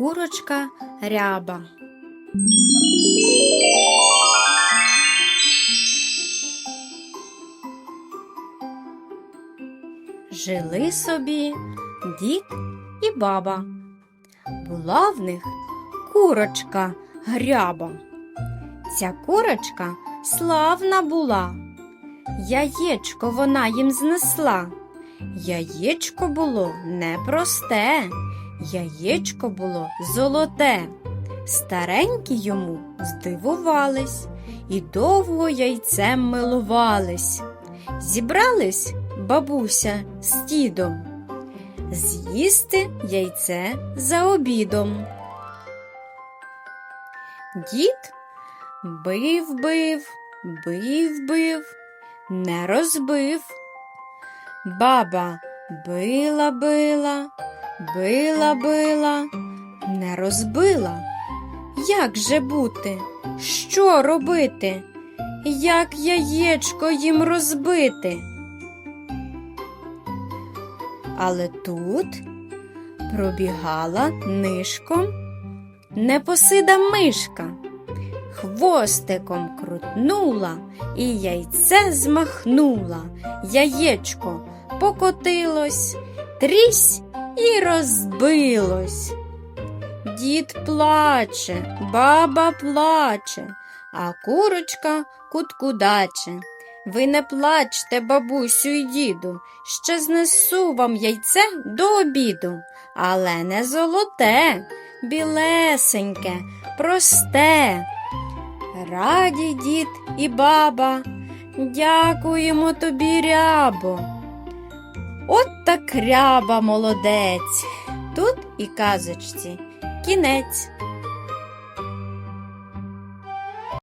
Курочка ряба. Жили собі дід і баба. Була в них курочка гряба. Ця курочка славна була. Яєчко вона їм знесла. Яєчко було непросте, яєчко було золоте. Старенькі йому здивувались і довго яйцем милувались. Зібрались бабуся з дідом з'їсти яйце за обідом. Дід бив бив, бив бив, не розбив. Баба била била, била била, не розбила. Як же бути? Що робити? Як яєчко їм розбити? Але тут пробігала нишком непосида мишка, хвостиком крутнула і яйце змахнула, яєчко покотилось, трісь і розбилось. Дід плаче, баба плаче, а курочка куткудаче. Ви не плачте, бабусю й діду, ще знесу вам яйце до обіду, але не золоте, білесеньке, просте. Раді дід і баба, дякуємо тобі, рябо. От так ряба молодець. Тут і казочці кінець.